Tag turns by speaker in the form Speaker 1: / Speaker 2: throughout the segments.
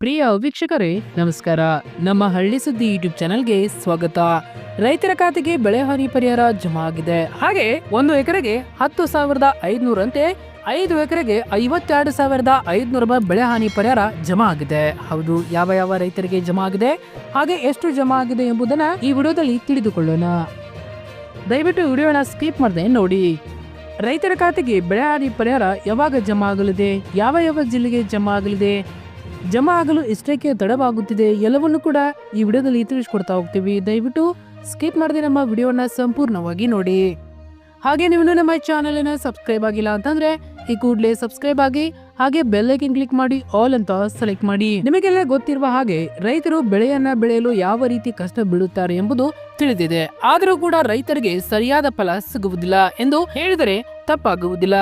Speaker 1: ಪ್ರಿಯ ವೀಕ್ಷಕರೇ, ನಮಸ್ಕಾರ. ನಮ್ಮ ಹಳ್ಳಿ ಸುದ್ದಿ ಯೂಟ್ಯೂಬ್ ಚಾನೆಲ್ಗೆ ಸ್ವಾಗತ. ರೈತರ ಖಾತೆಗೆ ಬೆಳೆ ಹಾನಿ ಪರಿಹಾರ ಜಮಾ ಆಗಿದೆ. ಹಾಗೆ ಒಂದು ಎಕರೆಗೆ ಹತ್ತು ಸಾವಿರದ ಐದುನೂರಂತೆ ಐದು ಎಕರೆಗೆ ಐವತ್ತೆರಡು ಸಾವಿರದ ಐದುನೂರ ಬೆಳೆ ಹಾನಿ ಪರಿಹಾರ ಜಮಾ ಆಗಿದೆ. ಹೌದು, ಯಾವ ಯಾವ ರೈತರಿಗೆ ಜಮಾ ಆಗಿದೆ, ಹಾಗೆ ಎಷ್ಟು ಜಮಾ ಆಗಿದೆ ಎಂಬುದನ್ನ ಈ ವಿಡಿಯೋದಲ್ಲಿ ತಿಳಿದುಕೊಳ್ಳೋಣ. ದಯವಿಟ್ಟು ವಿಡಿಯೋನ ಸ್ಕಿಪ್ ಮಾಡದೆ ನೋಡಿ. ರೈತರ ಖಾತೆಗೆ ಬೆಳೆ ಹಾನಿ ಪರಿಹಾರ ಯಾವಾಗ ಜಮಾ ಆಗಲಿದೆ, ಯಾವ ಯಾವ ಜಿಲ್ಲೆಗೆ ಜಮಾ ಆಗಲಿದೆ ಜಮಾ ಆಗಲು ಎಷ್ಟಕ್ಕೆ ತಡವಾಗುತ್ತಿದೆ. ಎಲ್ಲವನ್ನು ಕೂಡ ಈ ವಿಡಿಯೋದಲ್ಲಿ ತಿಳಿಸ್ಕೊಡ್ತಾ ಹೋಗ್ತೀವಿ. ದಯವಿಟ್ಟು ಸ್ಕಿಪ್ ಮಾಡದೆ ನಮ್ಮ ವಿಡಿಯೋನ ಸಂಪೂರ್ಣವಾಗಿ ನೋಡಿ. ಹಾಗೆ ನೀವು ನಮ್ಮ ಚಾನಲನ್ನು ಸಬ್ಸ್ಕ್ರೈಬ್ ಆಗಿಲ್ಲ ಅಂತಂದ್ರೆ ಈ ಕೂಡಲೇ ಸಬ್ಸ್ಕ್ರೈಬ್ ಆಗಿ, ಹಾಗೆ ಬೆಲ್ಲೈಕನ್ ಕ್ಲಿಕ್ ಮಾಡಿ ಆಲ್ ಅಂತ ಸೆಲೆಕ್ಟ್ ಮಾಡಿ. ನಿಮಗೆಲ್ಲ ಗೊತ್ತಿರುವ ಹಾಗೆ ರೈತರು ಬೆಳೆಯನ್ನ ಬೆಳೆಯಲು ಯಾವ ರೀತಿ ಕಷ್ಟ ಬೀಳುತ್ತಾರೆ ಎಂಬುದು ತಿಳಿದಿದೆ. ಆದರೂ ಕೂಡ ರೈತರಿಗೆ ಸರಿಯಾದ ಫಲ ಸಿಗುವುದಿಲ್ಲ ಎಂದು ಹೇಳಿದರೆ ತಪ್ಪಾಗುವುದಿಲ್ಲ.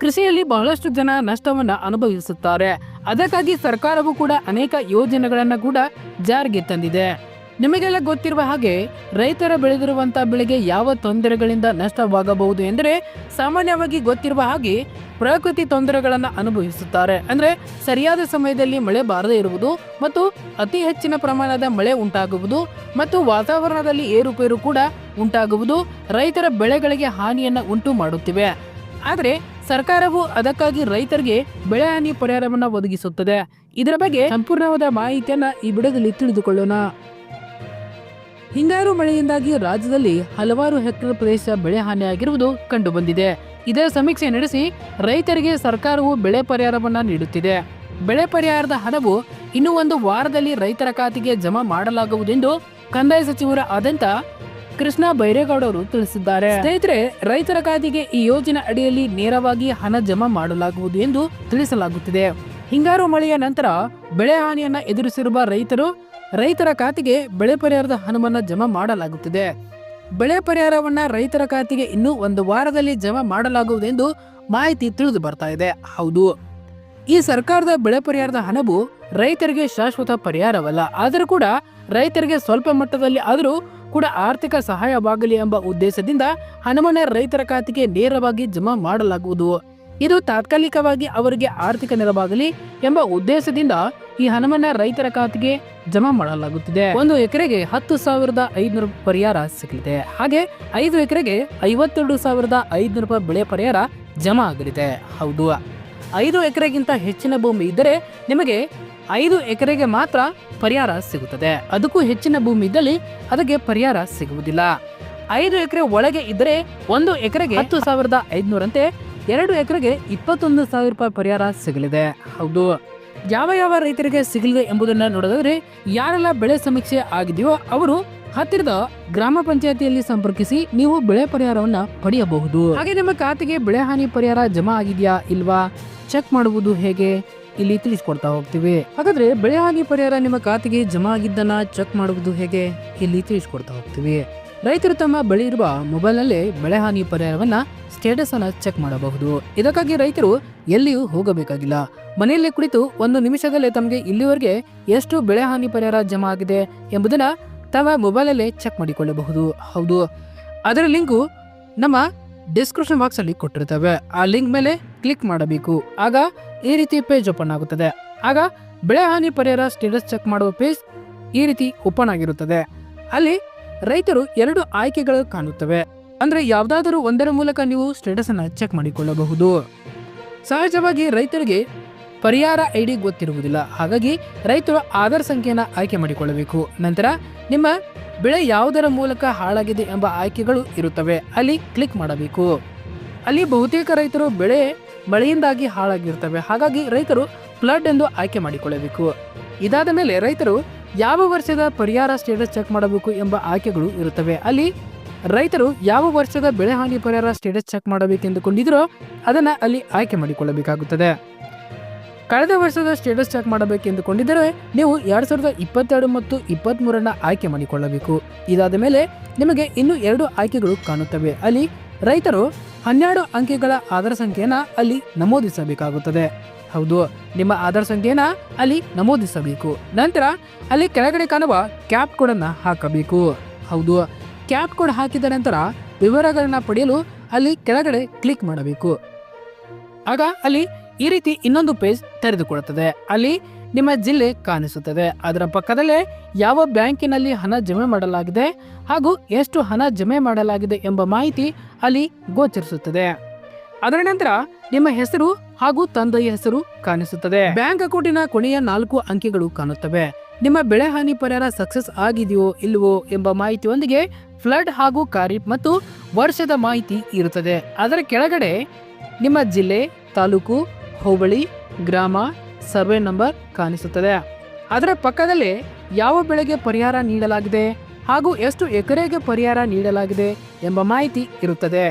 Speaker 1: ಕೃಷಿಯಲ್ಲಿ ಬಹಳಷ್ಟು ಜನ ನಷ್ಟವನ್ನ ಅನುಭವಿಸುತ್ತಾರೆ. ಅದಕ್ಕಾಗಿ ಸರ್ಕಾರವು ಕೂಡ ಅನೇಕ ಯೋಜನೆಗಳನ್ನು ಕೂಡ ಜಾರಿಗೆ ತಂದಿದೆ. ನಿಮಗೆಲ್ಲ ಗೊತ್ತಿರುವ ಹಾಗೆ ರೈತರ ಬೆಳೆದಿರುವಂತಹ ಬೆಳೆಗೆ ಯಾವ ತೊಂದರೆಗಳಿಂದ ನಷ್ಟವಾಗಬಹುದು ಎಂದರೆ ಸಾಮಾನ್ಯವಾಗಿ ಗೊತ್ತಿರುವ ಹಾಗೆ ಪ್ರಕೃತಿ ತೊಂದರೆಗಳನ್ನು ಅನುಭವಿಸುತ್ತಾರೆ. ಅಂದರೆ ಸರಿಯಾದ ಸಮಯದಲ್ಲಿ ಮಳೆ ಬಾರದೇ ಇರುವುದು ಮತ್ತು ಅತಿ ಹೆಚ್ಚಿನ ಪ್ರಮಾಣದ ಮಳೆ ಉಂಟಾಗುವುದು ಮತ್ತು ವಾತಾವರಣದಲ್ಲಿ ಏರುಪೇರು ಕೂಡ ಉಂಟಾಗುವುದು ರೈತರ ಬೆಳೆಗಳಿಗೆ ಹಾನಿಯನ್ನು ಉಂಟು ಮಾಡುತ್ತಿವೆ ಆದರೆ ಸರ್ಕಾರವು ಅದಕ್ಕಾಗಿ ರೈತರಿಗೆ ಬೆಳೆ ಹಾನಿ ಪರಿಹಾರವನ್ನು ಒದಗಿಸುತ್ತದೆ. ಇದರ ಬಗ್ಗೆ ಸಂಪೂರ್ಣವಾದ ಮಾಹಿತಿಯನ್ನ ಈ ಬಿಡದಲ್ಲಿ ತಿಳಿದುಕೊಳ್ಳೋಣ. ಹಿಂಗಾರು ಮಳೆಯಿಂದಾಗಿ ರಾಜ್ಯದಲ್ಲಿ ಹಲವಾರು ಹೆಕ್ಟೇರ್ ಪ್ರದೇಶ ಬೆಳೆ ಹಾನಿಯಾಗಿರುವುದು ಕಂಡುಬಂದಿದೆ. ಇದರ ಸಮೀಕ್ಷೆ ನಡೆಸಿ ರೈತರಿಗೆ ಸರ್ಕಾರವು ಬೆಳೆ ಪರಿಹಾರವನ್ನ ನೀಡುತ್ತಿದೆ. ಬೆಳೆ ಪರಿಹಾರದ ಹಣವು ಇನ್ನೂ ಒಂದು ವಾರದಲ್ಲಿ ರೈತರ ಖಾತೆಗೆ ಜಮಾ ಮಾಡಲಾಗುವುದೆಂದು ಕಂದಾಯ ಸಚಿವರ ಆದಂತ ಕೃಷ್ಣ ಬೈರೇಗೌಡ ಅವರು ತಿಳಿಸಿದ್ದಾರೆ. ಸ್ನೇಹಿತರೆ, ರೈತರ ಖಾತೆಗೆ ಈ ಯೋಜನೆ ಅಡಿಯಲ್ಲಿ ನೇರವಾಗಿ ಹಣ ಜಮಾ ಮಾಡಲಾಗುವುದು ಎಂದು ತಿಳಿಸಲಾಗುತ್ತಿದೆ. ಹಿಂಗಾರು ಮಳೆಯ ನಂತರ ಬೆಳೆ ಹಾನಿಯನ್ನ ಎದುರಿಸಿರುವ ರೈತರು ರೈತರ ಖಾತೆಗೆ ಬೆಳೆ ಪರಿಹಾರದ ಹಣವನ್ನ ಜಮಾ ಮಾಡಲಾಗುತ್ತಿದೆ. ಬೆಳೆ ಪರಿಹಾರವನ್ನ ರೈತರ ಖಾತೆಗೆ ಇನ್ನೂ ಒಂದು ವಾರದಲ್ಲಿ ಜಮಾ ಮಾಡಲಾಗುವುದೆಂದು ಮಾಹಿತಿ ತಿಳಿದು ಬರ್ತಾ ಇದೆ. ಹೌದು. ಈ ಸರ್ಕಾರದ ಬೆಳೆ ಪರಿಹಾರದ ಹಣವು ರೈತರಿಗೆ ಶಾಶ್ವತ ಪರಿಹಾರವಲ್ಲ. ಆದರೂ ಕೂಡ ರೈತರಿಗೆ ಸ್ವಲ್ಪ ಮಟ್ಟದಲ್ಲಿ ಆದರೂ ಕೂಡ ಆರ್ಥಿಕ ಸಹಾಯವಾಗಲಿ ಎಂಬ ಉದ್ದೇಶದಿಂದ ಹಣವನ್ನ ರೈತರ ಖಾತೆಗೆ ನೇರವಾಗಿ ಜಮಾ ಮಾಡಲಾಗುವುದು. ಇದು ತಾತ್ಕಾಲಿಕವಾಗಿ ಅವರಿಗೆ ಆರ್ಥಿಕ ನೆರವಾಗಲಿ ಎಂಬ ಉದ್ದೇಶದಿಂದ ಈ ಹಣವನ್ನ ರೈತರ ಖಾತೆಗೆ ಜಮಾ ಮಾಡಲಾಗುತ್ತಿದೆ. ಒಂದು ಎಕರೆಗೆ ಹತ್ತು ಸಾವಿರದ ಐದುನೂರು ಪರಿಹಾರ ಸಿಗಲಿದೆ. ಹಾಗೆ ಐದು ಎಕರೆಗೆ ಐವತ್ತೆರಡು ಸಾವಿರದ ಐದುನೂರು ರೂಪಾಯಿ ಬೆಳೆ ಪರಿಹಾರ ಜಮಾ ಆಗಲಿದೆ. ಹೌದು. ಐದು ಎಕರೆಗಿಂತ ಹೆಚ್ಚಿನ ಭೂಮಿ ಇದ್ದರೆ ನಿಮಗೆ ಐದು ಎಕರೆಗೆ ಮಾತ್ರ ಪರಿಹಾರ ಸಿಗುತ್ತದೆ. ಅದಕ್ಕೂ ಹೆಚ್ಚಿನ ಭೂಮಿ ಇದ್ದಲ್ಲಿ ಅದಕ್ಕೆ ಪರಿಹಾರ ಸಿಗುವುದಿಲ್ಲ. ಐದು ಎಕರೆ ಒಳಗೆ ಇದ್ದರೆ ಒಂದು ಎಕರೆಗೆ ಹತ್ತು ಸಾವಿರದ ಐದುನೂರಂತೆ ಎರಡು ಎಕರೆಗೆ ಇಪ್ಪತ್ತೊಂದು ಸಾವಿರ ರೂಪಾಯಿ ಪರಿಹಾರ ಸಿಗಲಿದೆ. ಹೌದು. ಯಾವ ಯಾವ ರೈತರಿಗೆ ಸಿಗಲಿದೆ ಎಂಬುದನ್ನ ನೋಡೋದಾದ್ರೆ ಯಾರೆಲ್ಲ ಬೆಳೆ ಸಮೀಕ್ಷೆ ಆಗಿದೆಯೋ ಅವರು ಹತ್ತಿರದ ಗ್ರಾಮ ಪಂಚಾಯತಿಯಲ್ಲಿ ಸಂಪರ್ಕಿಸಿ ನೀವು ಬೆಳೆ ಪರಿಹಾರವನ್ನ ಪಡೆಯಬಹುದು. ಹಾಗೆ ನಿಮ್ಮ ಖಾತೆಗೆ ಬೆಳೆ ಹಾನಿ ಪರಿಹಾರ ಜಮಾ ಆಗಿದೆಯಾ ಇಲ್ವಾ? ಚೆಕ್ ಮಾಡುವುದು ಹೇಗೆ? ಇಲ್ಲಿ ತಿಳಿಸಿಕೊಡ್ತಾ ಹೋಗ್ತೀವಿ. ಹಾಗಾದ್ರೆ ಬೆಳೆ ಹಾನಿ ಪರಿಹಾರ ನಿಮ್ಮ ಖಾತೆಗೆ ಜಮಾ ಆಗಿದ್ದನ್ನ ಚೆಕ್ ಮಾಡುವುದು ಹೇಗೆ? ಇಲ್ಲಿ ತಿಳಿಸಿಕೊಡ್ತಾ ಹೋಗ್ತೀವಿ. ರೈತರು ತಮ್ಮ ಬಳಿ ಇರುವ ಮೊಬೈಲ್ನಲ್ಲೇ ಬೆಳೆ ಹಾನಿ ಪರಿಹಾರವನ್ನ ಸ್ಟೇಟಸ್ ಅನ್ನ ಚೆಕ್ ಮಾಡಬಹುದು. ಇದಕ್ಕಾಗಿ ರೈತರು ಎಲ್ಲಿಯೂ ಹೋಗಬೇಕಾಗಿಲ್ಲ. ಮನೆಯಲ್ಲೇ ಕುಳಿತು ಒಂದು ನಿಮಿಷದಲ್ಲೇ ತಮಗೆ ಇಲ್ಲಿವರೆಗೆ ಎಷ್ಟು ಬೆಳೆ ಹಾನಿ ಪರಿಹಾರ ಜಮಾ ಆಗಿದೆ ಎಂಬುದನ್ನ ತಮ್ಮ ಮೊಬೈಲಲ್ಲೇ ಚೆಕ್ ಮಾಡಿಕೊಳ್ಳಬಹುದು. ಹೌದು. ಅದರ ಲಿಂಕು ನಮ್ಮ ಡಿಸ್ಕ್ರಿಪ್ಷನ್ ಬಾಕ್ಸ್ ಅಲ್ಲಿ ಕೊಟ್ಟಿರ್ತವೆ. ಆ ಲಿಂಕ್ ಮೇಲೆ ಕ್ಲಿಕ್ ಮಾಡಬೇಕು. ಆಗ ಈ ರೀತಿ ಪೇಜ್ ಓಪನ್ ಆಗುತ್ತದೆ. ಆಗ ಬೆಳೆ ಹಾನಿ ಪರಿಹಾರ ಸ್ಟೇಟಸ್ ಚೆಕ್ ಮಾಡುವ ಪೇಜ್ ಈ ರೀತಿ ಓಪನ್ ಆಗಿರುತ್ತದೆ. ಅಲ್ಲಿ ರೈತರು ಎರಡು ಆಯ್ಕೆಗಳು ಕಾಣುತ್ತವೆ. ಅಂದ್ರೆ ಯಾವ್ದಾದರೂ ಒಂದರ ಮೂಲಕ ನೀವು ಸ್ಟೇಟಸ್ ಅನ್ನು ಚೆಕ್ ಮಾಡಿಕೊಳ್ಳಬಹುದು. ಸಹಜವಾಗಿ ರೈತರಿಗೆ ಪರಿಹಾರ ಐ ಡಿ ಗೊತ್ತಿರುವುದಿಲ್ಲ. ಹಾಗಾಗಿ ರೈತರು ಆಧಾರ್ ಸಂಖ್ಯೆಯನ್ನು ಆಯ್ಕೆ ಮಾಡಿಕೊಳ್ಳಬೇಕು. ನಂತರ ನಿಮ್ಮ ಬೆಳೆ ಯಾವುದರ ಮೂಲಕ ಹಾಳಾಗಿದೆ ಎಂಬ ಆಯ್ಕೆಗಳು ಇರುತ್ತವೆ. ಅಲ್ಲಿ ಕ್ಲಿಕ್ ಮಾಡಬೇಕು. ಅಲ್ಲಿ ಬಹುತೇಕ ರೈತರು ಬೆಳೆ ಮಳೆಯಿಂದಾಗಿ ಹಾಳಾಗಿರ್ತವೆ. ಹಾಗಾಗಿ ರೈತರು ಫ್ಲಡ್ ಎಂದು ಆಯ್ಕೆ ಮಾಡಿಕೊಳ್ಳಬೇಕು. ಇದಾದ ಮೇಲೆ ರೈತರು ಯಾವ ವರ್ಷದ ಪರಿಹಾರ ಸ್ಟೇಟಸ್ ಚೆಕ್ ಮಾಡಬೇಕು ಎಂಬ ಆಯ್ಕೆಗಳು ಇರುತ್ತವೆ. ಅಲ್ಲಿ ರೈತರು ಯಾವ ವರ್ಷದ ಬೆಳೆ ಹಾನಿ ಪರಿಹಾರ ಸ್ಟೇಟಸ್ ಚೆಕ್ ಮಾಡಬೇಕೆಂದುಕೊಂಡಿದ್ರೋ ಅದನ್ನು ಅಲ್ಲಿ ಆಯ್ಕೆ ಮಾಡಿಕೊಳ್ಳಬೇಕಾಗುತ್ತದೆ. ಕಳೆದ ವರ್ಷದ ಸ್ಟೇಟಸ್ ಚೆಕ್ ಮಾಡಬೇಕೆಂದುಕೊಂಡಿದ್ದರೆ ನೀವು ಎರಡು ಸಾವಿರದ ಇಪ್ಪತ್ತೆರಡು ಮತ್ತು ಇಪ್ಪತ್ತ್ಮೂರನ್ನು ಆಯ್ಕೆ ಮಾಡಿಕೊಳ್ಳಬೇಕು. ಇದಾದ ಮೇಲೆ ನಿಮಗೆ ಇನ್ನು ಎರಡು ಆಯ್ಕೆಗಳು ಕಾಣುತ್ತವೆ. ಅಲ್ಲಿ ರೈತರು ಹನ್ನೆರಡು ಅಂಕೆಗಳ ಆಧಾರ್ ಸಂಖ್ಯೆಯನ್ನ ಅಲ್ಲಿ ನಮೂದಿಸಬೇಕಾಗುತ್ತದೆ. ಹೌದು, ನಿಮ್ಮ ಆಧಾರ್ ಸಂಖ್ಯೆಯನ್ನ ಅಲ್ಲಿ ನಮೂದಿಸಬೇಕು. ನಂತರ ಅಲ್ಲಿ ಕೆಳಗಡೆ ಕಾಣುವ ಕ್ಯಾಪ್ ಕೋಡ್ ಅನ್ನ ಹಾಕಬೇಕು. ಹೌದು, ಕ್ಯಾಪ್ ಕೋಡ್ ಹಾಕಿದ ನಂತರ ವಿವರಗಳನ್ನ ಪಡೆಯಲು ಅಲ್ಲಿ ಕೆಳಗಡೆ ಕ್ಲಿಕ್ ಮಾಡಬೇಕು. ಆಗ ಅಲ್ಲಿ ಈ ರೀತಿ ಇನ್ನೊಂದು ಪೇಜ್ ತೆರೆದುಕೊಳ್ಳುತ್ತದೆ. ಅಲ್ಲಿ ನಿಮ್ಮ ಜಿಲ್ಲೆ ಕಾಣಿಸುತ್ತದೆ. ಅದರ ಪಕ್ಕದಲ್ಲೇ ಯಾವ ಬ್ಯಾಂಕಿನಲ್ಲಿ ಹಣ ಜಮೆ ಮಾಡಲಾಗಿದೆ ಹಾಗೂ ಎಷ್ಟು ಹಣ ಜಮೆ ಮಾಡಲಾಗಿದೆ ಎಂಬ ಮಾಹಿತಿ ಅಲ್ಲಿ ಗೋಚರಿಸುತ್ತದೆ. ಅದರ ನಂತರ ನಿಮ್ಮ ಹೆಸರು ಹಾಗೂ ತಂದೆಯ ಹೆಸರು ಕಾಣಿಸುತ್ತದೆ. ಬ್ಯಾಂಕ್ ಅಕೌಂಟಿನ ಕೊನೆಯ ನಾಲ್ಕು ಅಂಕೆಗಳು ಕಾಣುತ್ತವೆ. ನಿಮ್ಮ ಬೆಳೆ ಹಾನಿ ಪರಿಹಾರ ಸಕ್ಸಸ್ ಆಗಿದೆಯೋ ಇಲ್ಲವೋ ಎಂಬ ಮಾಹಿತಿಯೊಂದಿಗೆ ಫ್ಲಡ್ ಹಾಗೂ ಖಾರಿಫ್ ಮತ್ತು ವರ್ಷದ ಮಾಹಿತಿ ಇರುತ್ತದೆ. ಅದರ ಕೆಳಗಡೆ ನಿಮ್ಮ ಜಿಲ್ಲೆ, ತಾಲೂಕು ಹೋಬಳಿ, ಗ್ರಾಮ, ಸರ್ವೆ ನಂಬರ್ ಕಾಣಿಸುತ್ತದೆ. ಅದರ ಪಕ್ಕದಲ್ಲಿ ಯಾವ ಬೆಳೆಗೆ ಪರಿಹಾರ ನೀಡಲಾಗಿದೆ ಹಾಗೂ ಎಷ್ಟು ಎಕರೆಗೆ ಪರಿಹಾರ ನೀಡಲಾಗಿದೆ ಎಂಬ ಮಾಹಿತಿ ಇರುತ್ತದೆ.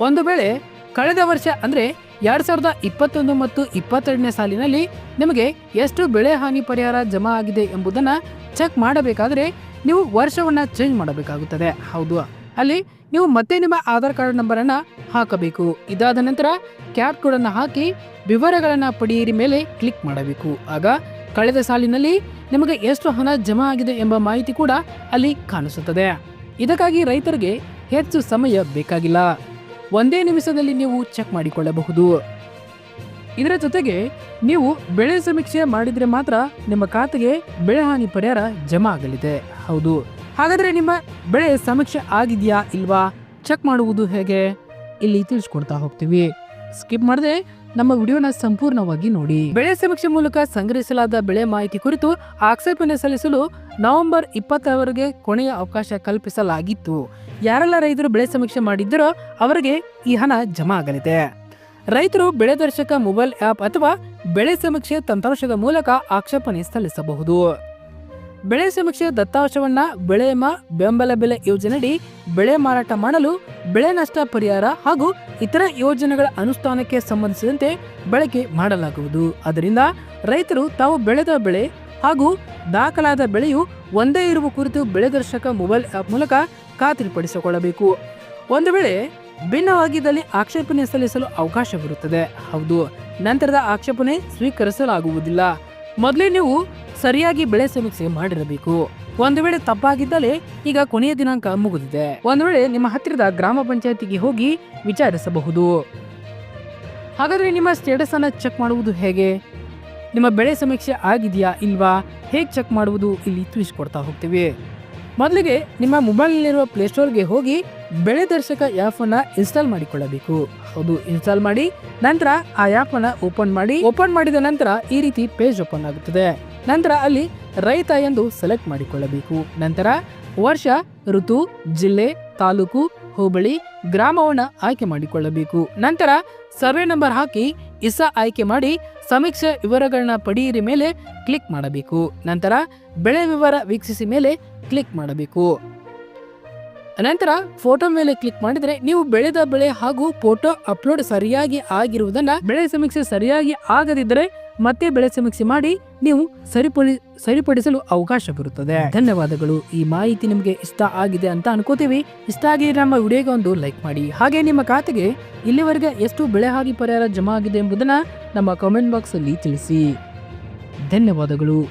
Speaker 1: ಒಂದು ವೇಳೆ ಕಳೆದ ವರ್ಷ ಅಂದ್ರೆ ಎರಡ್ ಸಾವಿರದ ಇಪ್ಪತ್ತೊಂದು ಮತ್ತು ಇಪ್ಪತ್ತೆರಡನೇ ಸಾಲಿನಲ್ಲಿ ನಿಮಗೆ ಎಷ್ಟು ಬೆಳೆ ಹಾನಿ ಪರಿಹಾರ ಜಮಾ ಆಗಿದೆ ಎಂಬುದನ್ನ ಚೆಕ್ ಮಾಡಬೇಕಾದ್ರೆ ನೀವು ವರ್ಷವನ್ನ ಚೇಂಜ್ ಮಾಡಬೇಕಾಗುತ್ತದೆ. ಹೌದು. ಅಲ್ಲಿ ನೀವು ಮತ್ತೆ ನಿಮ್ಮ ಆಧಾರ್ ಕಾರ್ಡ್ ನಂಬರ್ ಅನ್ನ ಹಾಕಬೇಕು. ಇದಾದ ನಂತರ ಕ್ಯಾಪ್ ಕೋಡ್ ಅನ್ನ ಹಾಕಿ ವಿವರಗಳನ್ನ ಪಡೆಯಿರಿ ಮೇಲೆ ಕ್ಲಿಕ್ ಮಾಡಬೇಕು. ಆಗ ಕಳೆದ ಸಾಲಿನಲ್ಲಿ ನಿಮಗೆ ಎಷ್ಟು ಹಣ ಜಮಾ ಆಗಿದೆ ಎಂಬ ಮಾಹಿತಿ ಕೂಡ ಅಲ್ಲಿ ಕಾಣಿಸುತ್ತದೆ. ಇದಕ್ಕಾಗಿ ರೈತರಿಗೆ ಹೆಚ್ಚು ಸಮಯ ಬೇಕಾಗಿಲ್ಲ. ಒಂದೇ ನಿಮಿಷದಲ್ಲಿ ನೀವು ಚೆಕ್ ಮಾಡಿಕೊಳ್ಳಬಹುದು. ಇದರ ಜೊತೆಗೆ ನೀವು ಬೆಳೆ ಸಮೀಕ್ಷೆ ಮಾಡಿದರೆ ಮಾತ್ರ ನಿಮ್ಮ ಖಾತೆಗೆ ಬೆಳೆ ಹಾನಿ ಪರಿಹಾರ ಜಮಾ ಆಗಲಿದೆ. ಹೌದು. ಹಾಗಾದ್ರೆ ನಿಮ್ಮ ಬೆಳೆ ಸಮೀಕ್ಷೆ ಆಗಿದೆಯಾ ಇಲ್ವಾ? ಚೆಕ್ ಮಾಡುವುದು ಹೇಗೆ? ಇಲ್ಲಿ ತಿಳಿಸ್ಕೊಡ್ತಾ ಹೋಗ್ತೀವಿ. ಸ್ಕಿಪ್ ಮಾಡದೆ ನಮ್ಮ ವಿಡಿಯೋನ ಸಂಪೂರ್ಣವಾಗಿ ನೋಡಿ. ಬೆಳೆ ಸಮೀಕ್ಷೆ ಮೂಲಕ ಸಂಗ್ರಹಿಸಲಾದ ಬೆಳೆ ಮಾಹಿತಿ ಕುರಿತು ಆಕ್ಷೇಪಣೆ ಸಲ್ಲಿಸಲು ನವೆಂಬರ್ ಇಪ್ಪತ್ತರವರೆಗೆ ಕೊನೆಯ ಅವಕಾಶ ಕಲ್ಪಿಸಲಾಗಿತ್ತು. ಯಾರೆಲ್ಲ ರೈತರು ಬೆಳೆ ಸಮೀಕ್ಷೆ ಮಾಡಿದ್ದರೋ ಅವರಿಗೆ ಈ ಹಣ ಜಮಾ ಆಗಲಿದೆ. ರೈತರು ಬೆಳೆ ದರ್ಶಕ ಮೊಬೈಲ್ ಆಪ್ ಅಥವಾ ಬೆಳೆ ಸಮೀಕ್ಷೆ ತಂತ್ರಾಂಶದ ಮೂಲಕ ಆಕ್ಷೇಪಣೆ ಸಲ್ಲಿಸಬಹುದು. ಬೆಳೆ ಸಮೀಕ್ಷೆ ದತ್ತಾಂಶವನ್ನ ಬೆಳೆ ಮಾ ಬೆಂಬಲ ಬೆಲೆ ಯೋಜನೆಯಡಿ ಬೆಳೆ ಮಾರಾಟ ಮಾಡಲು ಬೆಳೆ ನಷ್ಟ ಪರಿಹಾರ ಹಾಗೂ ಇತರ ಯೋಜನೆಗಳ ಅನುಷ್ಠಾನಕ್ಕೆ ಸಂಬಂಧಿಸಿದಂತೆ ಬಳಕೆ ಮಾಡಲಾಗುವುದು. ಅದರಿಂದ ರೈತರು ತಾವು ಬೆಳೆದ ಬೆಳೆ ಹಾಗೂ ದಾಖಲಾದ ಬೆಳೆಯು ಒಂದೇ ಇರುವ ಕುರಿತು ಬೆಳೆ ದರ್ಶಕ ಮೊಬೈಲ್ ಆಪ್ ಮೂಲಕ ಖಾತ್ರಿಪಡಿಸಿಕೊಳ್ಳಬೇಕು. ಒಂದು ವೇಳೆ ಭಿನ್ನವಾಗಿದ್ದಲ್ಲಿ ಆಕ್ಷೇಪಣೆ ಸಲ್ಲಿಸಲು ಅವಕಾಶವಿರುತ್ತದೆ ಹೌದು, ನಂತರದ ಆಕ್ಷೇಪಣೆ ಸ್ವೀಕರಿಸಲಾಗುವುದಿಲ್ಲ. ಮೊದಲೇ ನೀವು ಸರಿಯಾಗಿ ಬೆಳೆ ಸಮೀಕ್ಷೆ ಮಾಡಿರಬೇಕು. ಒಂದು ವೇಳೆ ತಪ್ಪಾಗಿದ್ದಲ್ಲಿ ಈಗ ಕೊನೆಯ ದಿನಾಂಕ ಮುಗಿದಿದೆ. ಒಂದು ವೇಳೆ ನಿಮ್ಮ ಹತ್ತಿರದ ಗ್ರಾಮ ಪಂಚಾಯತಿಗೆ ಹೋಗಿ ವಿಚಾರಿಸಬಹುದು. ಹಾಗಾದ್ರೆ ನಿಮ್ಮ ಸ್ಟೇಟಸ್ ಅನ್ನ ಚೆಕ್ ಮಾಡುವುದು ಹೇಗೆ? ನಿಮ್ಮ ಬೆಳೆ ಸಮೀಕ್ಷೆ ಆಗಿದೆಯಾ ಇಲ್ವಾ? ಹೇಗೆ ಚೆಕ್ ಮಾಡುವುದು ಇಲ್ಲಿ ತಿಳಿಸ್ಕೊಡ್ತಾ ಹೋಗ್ತೀವಿ. ಮೊದಲಿಗೆ ನಿಮ್ಮ ಮೊಬೈಲ್ನಲ್ಲಿರುವ ಪ್ಲೇಸ್ಟೋರ್ಗೆ ಹೋಗಿ ಬೆಳೆ ದರ್ಶಕ ಆ್ಯಪ್ ಅನ್ನ ಇನ್ಸ್ಟಾಲ್ ಮಾಡಿಕೊಳ್ಳಬೇಕು. ಹೌದು ಇನ್ಸ್ಟಾಲ್ ಮಾಡಿ, ನಂತರ ಆ ಆ್ಯಪ್ ಅನ್ನ ಓಪನ್ ಮಾಡಿ ಓಪನ್ ಮಾಡಿದ ನಂತರ ಈ ರೀತಿ ಪೇಜ್ ಓಪನ್ ಆಗುತ್ತದೆ. ನಂತರ ಅಲ್ಲಿ ರೈತ ಎಂದು ಸೆಲೆಕ್ಟ್ ಮಾಡಿಕೊಳ್ಳಬೇಕು. ನಂತರ ವರ್ಷ, ಋತು, ಜಿಲ್ಲೆ, ತಾಲೂಕು, ಹೋಬಳಿ, ಗ್ರಾಮವನ್ನು ಆಯ್ಕೆ ಮಾಡಿಕೊಳ್ಳಬೇಕು. ನಂತರ ಸರ್ವೆ ನಂಬರ್ ಹಾಕಿ ಇಸ ಆಯ್ಕೆ ಮಾಡಿ ಸಮೀಕ್ಷೆ ವಿವರಗಳನ್ನ ಪಡೆಯಿರಿ ಮೇಲೆ ಕ್ಲಿಕ್ ಮಾಡಬೇಕು. ನಂತರ ಬೆಳೆ ವಿವರ ವೀಕ್ಷಿಸಿ ಮೇಲೆ ಕ್ಲಿಕ್ ಮಾಡಬೇಕು. ನಂತರ ಫೋಟೋ ಮೇಲೆ ಕ್ಲಿಕ್ ಮಾಡಿದರೆ ನೀವು ಬೆಳೆದ ಬೆಳೆ ಹಾಗೂ ಫೋಟೋ ಅಪ್ಲೋಡ್ ಸರಿಯಾಗಿ ಆಗಿರುವುದನ್ನ ಬೆಳೆ ಸಮೀಕ್ಷೆ ಸರಿಯಾಗಿ ಆಗದಿದ್ದರೆ ಮತ್ತೆ ಬೆಳೆ ಸಮೀಕ್ಷೆ ಮಾಡಿ ನೀವು ಸರಿಪಡಿ ಸರಿಪಡಿಸಲು ಅವಕಾಶವಿರುತ್ತದೆ. ಧನ್ಯವಾದಗಳು. ಈ ಮಾಹಿತಿ ನಿಮಗೆ ಇಷ್ಟ ಆಗಿದೆ ಅಂತ ಅನ್ಕೋತೀವಿ. ಇಷ್ಟ ಆಗಿ ನಮ್ಮ ವಿಡಿಯೋಗೆ ಒಂದು ಲೈಕ್ ಮಾಡಿ. ಹಾಗೆ ನಿಮ್ಮ ಖಾತೆಗೆ ಇಲ್ಲಿವರೆಗೆ ಎಷ್ಟು ಬೆಳೆ ಹಾಗೆ ಪರಿಹಾರ ಜಮಾ ಆಗಿದೆ ಎಂಬುದನ್ನ ನಮ್ಮ ಕಾಮೆಂಟ್ ಬಾಕ್ಸ್ ಅಲ್ಲಿ ತಿಳಿಸಿ. ಧನ್ಯವಾದಗಳು.